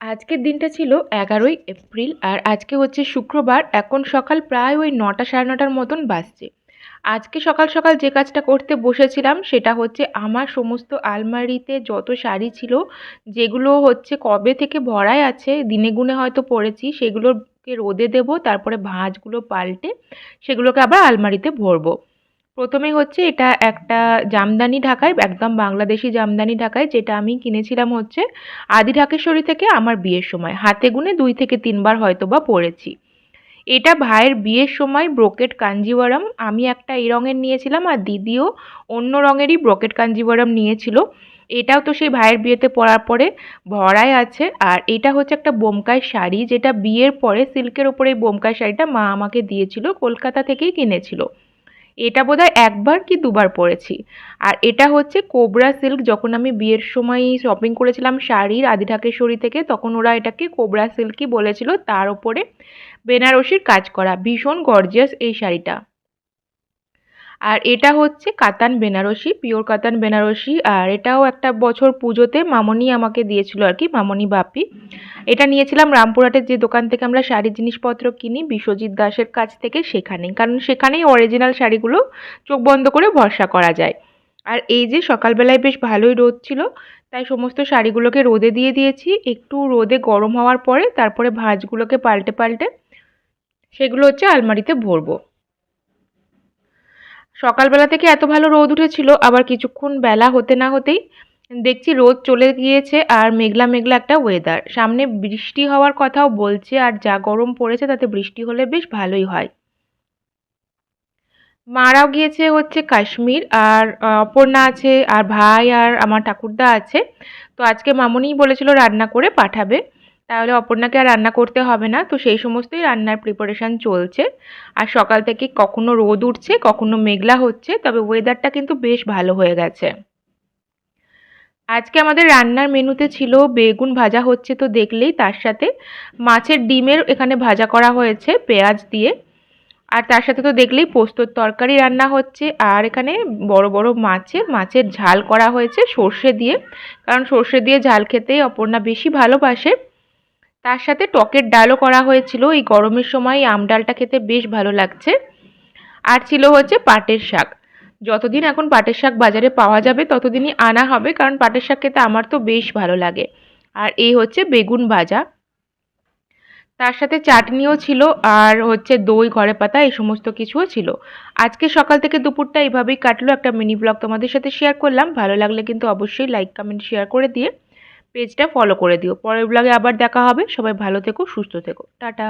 আজকের দিনটা ছিল এগারোই এপ্রিল আর আজকে হচ্ছে শুক্রবার। এখন সকাল প্রায় ওই নটা সাড়ে নটার মতন বাজছে। আজকে সকাল সকাল যে কাজটা করতে বসেছিলাম সেটা হচ্ছে আমার সমস্ত আলমারিতে যত শাড়ি ছিল, যেগুলো হচ্ছে কবে থেকে ভরাই আছে, দিনে গুনে হয়তো পরেছি, সেগুলোকে রোদে দেবো, তারপরে ভাঁজগুলো পাল্টে সেগুলোকে আবার আলমারিতে ভরবো। প্রথমেই হচ্ছে এটা একটা জামদানি ঢাকাই একদম বাংলাদেশি জামদানি ঢাকাই যেটা আমি কিনেছিলাম হচ্ছে আদি ঢাকেশ্বরী থেকে আমার বিয়ের সময়। হাতে গুনে দুই থেকে তিনবার হয়তো বা পরেছি। এটা ভাইয়ের বিয়ের সময় ব্রোকেট কাঞ্জিওয়ারাম আমি একটা এই রঙের নিয়েছিলাম আর দিদিও অন্য রঙেরই ব্রোকেট কাঞ্জিওয়ারাম নিয়েছিল। এটাও তো সেই ভাইয়ের বিয়েতে পরার পরে ভরাই আছে। আর এটা হচ্ছে একটা বোমকাই শাড়ি, যেটা বিয়ের পরে সিল্কের ওপরে এই বোমকাই শাড়িটা মা আমাকে দিয়েছিল, কলকাতা থেকেই কিনেছিল। এটা বোধহয় একবার কি দুবার পরেছি আর এটা হচ্ছে কোবরা সিল্ক, যখন আমি বিয়ের সময় শপিং করেছিলাম শাড়ির আদি ঢাকেশ্বরী থেকে, তখন ওরা এটাকে কোবরা সিল্কই বলেছিল। তার ওপরে বেনারসির কাজ করা। ভীষণ গর্জিয়াস এই শাড়িটা। আর এটা হচ্ছে কাতান বেনারসি, পিওর কাতান বেনারসি, আর এটাও একটা বছর পুজোতে মামনি আমাকে দিয়েছিল আর কি, মামনি বাপি। এটা নিয়েছিলাম রামপুরহাটের যে দোকান থেকে আমরা শাড়ির জিনিসপত্র কিনি, বিশ্বজিৎ দাসের কাছ থেকে সেখানেই। কারণ সেখানেই অরিজিনাল শাড়িগুলো চোখ বন্ধ করে ভরসা করা যায়। আর এই যে সকালবেলায় বেশ ভালোই রোদ ছিল, তাই সমস্ত শাড়িগুলোকে রোদে দিয়ে দিয়েছি। একটু রোদে গরম হওয়ার পরে তারপরে ভাঁজগুলোকে পাল্টে পাল্টে সেগুলো হচ্ছে আলমারিতে ভরবো। সকালবেলা থেকে এত ভালো রোদ উঠেছিল, আবার কিছুক্ষণ বেলা হতে না হতেই দেখছি রোদ চলে গিয়েছে আর মেঘলা মেঘলা একটা ওয়েদার সামনে বৃষ্টি হওয়ার কথাও বলছে আর যা গরম পড়েছে তাতে বৃষ্টি হলে বেশ ভালোই হয়। মারাও গিয়েছে হচ্ছে কাশ্মীর আর অপর্ণা আছে আর ভাই আর আমার ঠাকুরদা আছে। তো আজকে মামনিই বলেছিল রান্না করে পাঠাবে। তাহলে অপর্ণাকে আর রান্না করতে হবে না। তো সেই সমস্তই রান্নার প্রিপারেশান চলছে। আর সকাল থেকে কখনো রোদ উঠছে, কখনো মেঘলা হচ্ছে, তবে ওয়েদারটা কিন্তু বেশ ভালো হয়ে গেছে। আজকে আমাদের রান্নার মেনুতে ছিল বেগুন ভাজা হচ্ছে তো দেখলেই তার সাথে। মাছের ডিমের এখানে ভাজা করা হয়েছে পেঁয়াজ দিয়ে। আর তার সাথে তো দেখলেই পোস্তর তরকারি রান্না হচ্ছে। আর এখানে বড় বড় মাছে, মাছের ঝাল করা হয়েছে সর্ষে দিয়ে। কারণ সর্ষে দিয়ে ঝাল খেতেই অপর্ণা বেশি ভালোবাসে। তার সাথে টকের ডালও করা হয়েছিল। এই গরমের সময় আম ডালটা খেতে বেশ ভালো লাগছে। আর ছিল হচ্ছে পাটের শাক। যতদিন এখন পাটের শাক বাজারে পাওয়া যাবে, ততদিনই আনা হবে, কারণ পাটের শাক খেতে আমার তো বেশ ভালো লাগে। আর এই হচ্ছে বেগুন ভাজা। তার সাথে চাটনিও ছিল, আর হচ্ছে দই, ঘরে পাতা, এই সমস্ত কিছুও ছিল। আজকে সকাল থেকে দুপুরটা এইভাবেই কাটলো। একটা মিনি ব্লগ তোমাদের সাথে শেয়ার করলাম। ভালো লাগলে কিন্তু অবশ্যই লাইক, কমেন্ট, শেয়ার করে দিয়ে পেজটা ফলো করে দিও। পরের ব্লগে আবার দেখা হবে। সবাই ভালো থেকো, সুস্থ থেকো। টাটা।